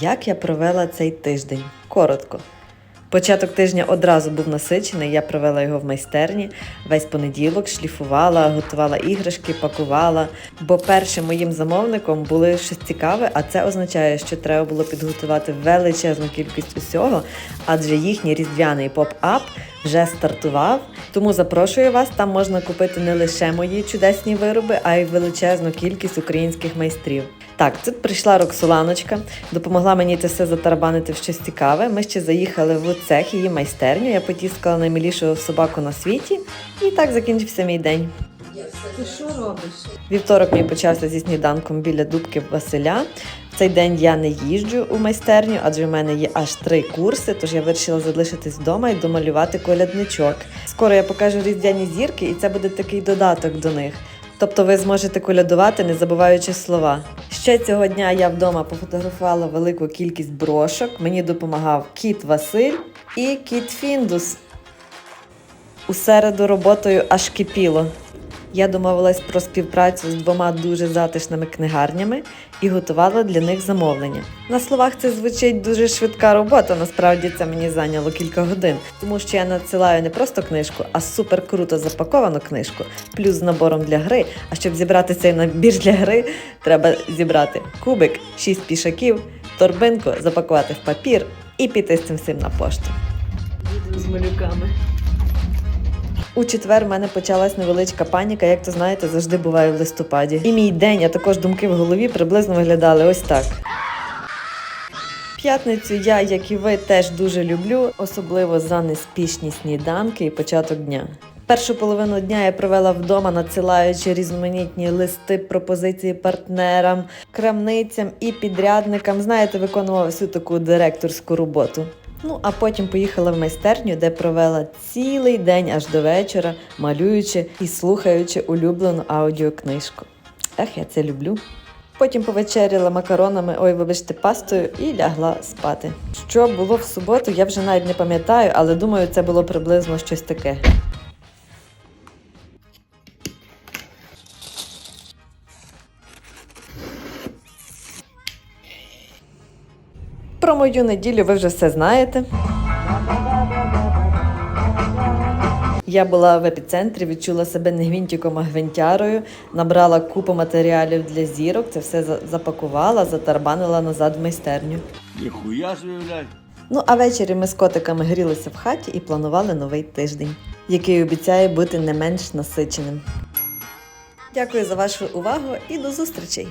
Як я провела цей тиждень? Коротко. Початок тижня одразу був насичений. Я провела його в майстерні. Весь понеділок шліфувала, готувала іграшки, пакувала. Бо першим моїм замовником були щось цікаве, а це означає, що треба було підготувати величезну кількість усього, адже їхній різдвяний поп-ап вже стартував. Тому запрошую вас. Там можна купити не лише мої чудесні вироби, а й величезну кількість українських майстрів. Так, тут прийшла Роксоланочка, допомогла мені це все затарабанити в щось цікаве. Ми ще заїхали в цех її майстерню. Я потіскала наймилішу собаку на світі, і так закінчився мій день. Ти що робиш? Вівторок мій почався зі сніданком біля дубки Василя. В цей день я не їжджу у майстерню, адже в мене є аж три курси, тож я вирішила залишитись вдома і домалювати колядничок. Скоро я покажу різдвяні зірки, і це буде такий додаток до них. Тобто ви зможете колядувати, не забуваючи слова. Ще цього дня я вдома пофотографувала велику кількість брошок. Мені допомагав кіт Василь і кіт Фіндус. У середу роботою аж кипіло. Я домовилась про співпрацю з двома дуже затишними книгарнями і готувала для них замовлення. На словах це звучить дуже швидка робота. Насправді це мені зайняло кілька годин, тому що я надсилаю не просто книжку, а супер круто запаковану книжку, плюс з набором для гри. А щоб зібрати цей набір для гри, треба зібрати кубик, шість пішаків, торбинку, запакувати в папір і піти з цим всім на пошту. З малюками. У четвер в мене почалась невеличка паніка, як то знаєте, завжди буває в листопаді. І мій день, а також думки в голові приблизно виглядали ось так. П'ятницю я, як і ви, теж дуже люблю, особливо за неспішні сніданки і початок дня. Першу половину дня я провела вдома, надсилаючи різноманітні листи, пропозиції партнерам, крамницям і підрядникам. Знаєте, виконувала всю таку директорську роботу. Ну, а потім поїхала в майстерню, де провела цілий день аж до вечора, малюючи і слухаючи улюблену аудіокнижку. Ех, я це люблю. Потім повечеряла макаронами, ой, вибачте, пастою і лягла спати. Що було в суботу, я вже навіть не пам'ятаю, але думаю, це було приблизно щось таке. Про мою неділю ви вже все знаєте. Я була в епіцентрі, відчула себе не гвинтиком, а гвинтярою, набрала купу матеріалів для зірок, це все запакувала, затарбанила назад в майстерню. Ніхуя собі. Ну а ввечері ми з котиками грілися в хаті і планували новий тиждень, який обіцяє бути не менш насиченим. Дякую за вашу увагу і до зустрічей!